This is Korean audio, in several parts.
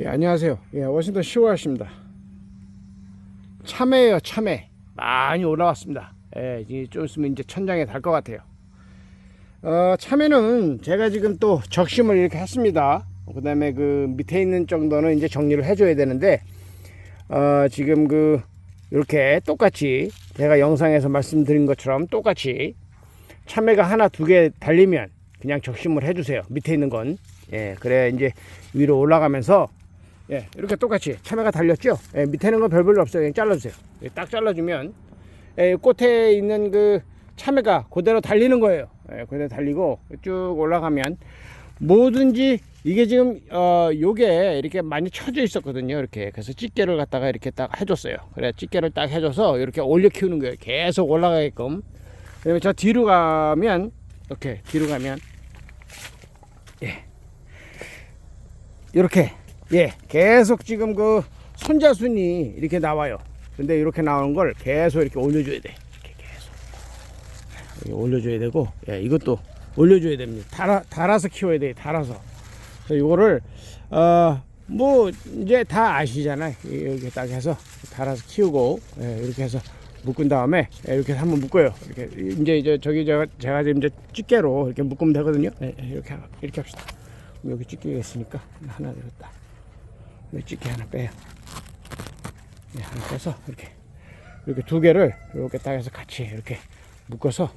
예, 안녕하세요. 예, 워싱턴 시월씨입니다. 참외예요, 참외. 많이 올라왔습니다. 예, 이제 좀 있으면 이제 천장에 달 것 같아요. 어, 참외는 제가 지금 또 적심을 이렇게 했습니다. 그 다음에 그 밑에 있는 정도는 이제 정리를 해줘야 되는데, 어, 지금 그, 이렇게 똑같이 제가 영상에서 말씀드린 것처럼 똑같이 참외가 하나 두 개 달리면 그냥 적심을 해주세요. 밑에 있는 건. 예, 그래 이제 위로 올라가면서 예, 이렇게 똑같이 참외가 달렸죠. 예, 밑에는 건 별별 없어요. 그냥 잘라주세요. 예, 딱 잘라주면 예, 꽃에 있는 그 참외가 그대로 달리는 거예요. 예, 그대로 달리고 쭉 올라가면 뭐든지 이게 지금 어 요게 이렇게 많이 쳐져 있었거든요. 이렇게 그래서 집게를 갖다가 이렇게 딱 해줬어요. 그래 집게를 딱 해줘서 이렇게 올려 키우는 거예요. 계속 올라가게끔. 그다음에 저 뒤로 가면 이렇게 뒤로 가면 예 이렇게 예 계속 지금 그 손자순이 이렇게 나와요. 근데 이렇게 나오는 걸 계속 이렇게 올려줘야 돼. 이렇게 계속 이렇게 올려줘야 되고 예 이것도 올려줘야 됩니다. 달아 달아서 키워야 돼. 달아서. 그래서 이거를 어 뭐 이제 다 아시잖아요. 이렇게 딱 해서 달아서 키우고 예, 이렇게 해서 묶은 다음에 예, 이렇게 한번 묶어요. 이렇게 이제 이제 저기 제가 제가 이제 집게로 이렇게 묶으면 되거든요. 예, 예, 이렇게 하- 이렇게 합시다. 여기 집게가 있으니까 하나 들었다. 집게 하나 빼요. 네, 하나 빼서 이렇게 이렇게 두 개를 이렇게 딱 해서 같이 이렇게 묶어서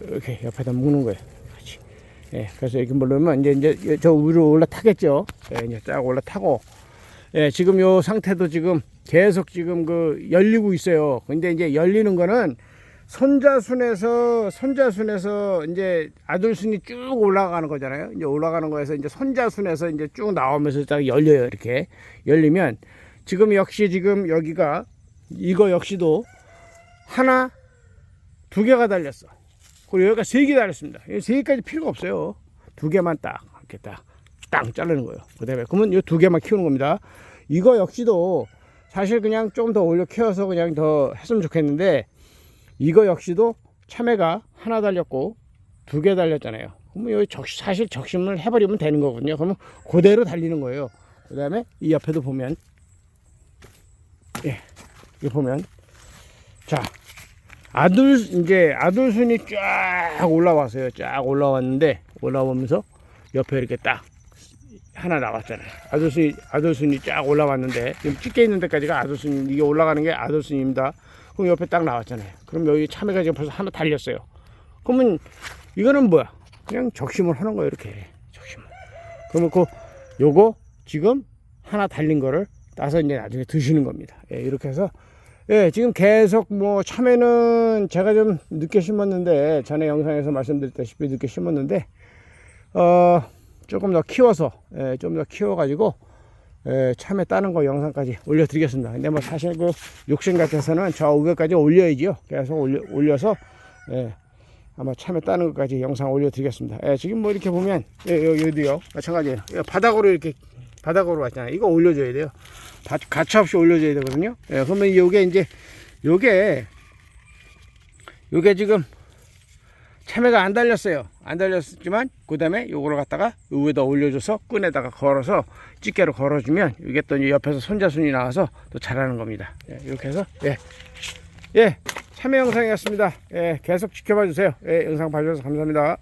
이렇게 옆에다 묶는 거예요. 같이. 예, 그래서 이렇게 물르면 이제 이제 저 위로 올라타겠죠. 예, 이제 쫙 올라타고 예, 지금 요 상태도 지금 계속 지금 그 열리고 있어요. 근데 이제 열리는 거는 손자순에서 손자순에서 이제 아들순이 쭉 올라가는 거잖아요. 이제 올라가는 거에서 이제 손자순에서 이제 쭉 나오면서 딱 열려요. 이렇게 열리면 지금 역시 지금 여기가 이거 역시도 하나 두 개가 달렸어. 그리고 여기가 세 개 달렸습니다. 이세 개까지 필요가 없어요. 두 개만 딱 이렇게 딱 땅 자르는 거예요. 그다음에 그러면 이 두 개만 키우는 겁니다. 이거 역시도 사실 그냥 좀 더 올려 키워서 그냥 더 했으면 좋겠는데 이거 역시도 참외가 하나 달렸고 두 개 달렸잖아요. 그러면 여기 적, 사실 적심을 해버리면 되는 거거든요. 그러면 그대로 달리는 거예요. 그 다음에 이 옆에도 보면 예, 여기 보면 자 아들 이제 아들순이 쫙 올라왔어요. 쫙 올라왔는데 올라오면서 옆에 이렇게 딱 하나 나왔잖아요. 아들순이 아들순이 쫙 올라왔는데 지금 찍혀 있는 데까지가 아들순 이게 올라가는 게 아들순입니다. 그럼 옆에 딱 나왔잖아요. 그럼 여기 참외가 지금 벌써 하나 달렸어요. 그러면 이거는 뭐야? 그냥 적심을 하는 거예요. 이렇게 적심을. 그러면 그 요거 지금 하나 달린 거를 따서 이제 나중에 드시는 겁니다. 예, 이렇게 해서 예, 지금 계속 뭐 참외는 제가 좀 늦게 심었는데 전에 영상에서 말씀드렸다시피 늦게 심었는데 어 조금 더 키워서 예, 좀 더 키워 가지고 예, 참외 따는 거 영상까지 올려드리겠습니다. 근데 뭐 사실 그 욕심 같아서는 저 위에까지 올려야지요. 계속 올려, 올려서 예, 아마 참외 따는 것까지 영상 올려드리겠습니다. 예, 지금 뭐 이렇게 보면 예, 여기, 여기도요 마찬가지예요. 예, 바닥으로 이렇게 바닥으로 왔잖아요. 이거 올려줘야 돼요. 바- 가차 없이 올려줘야 되거든요. 예, 그러면 요게 이제 요게 요게 지금 참외가 안 달렸어요. 안 달렸지만 그 다음에 요거를 갖다가 요 위에다 올려줘서 끈에다가 걸어서 집게로 걸어주면 이게 또 옆에서 손자순이 나와서 또 자라는 겁니다. 예, 이렇게 해서 예, 예, 참외 영상이었습니다. 예, 계속 지켜봐 주세요. 예, 영상 봐주셔서 감사합니다.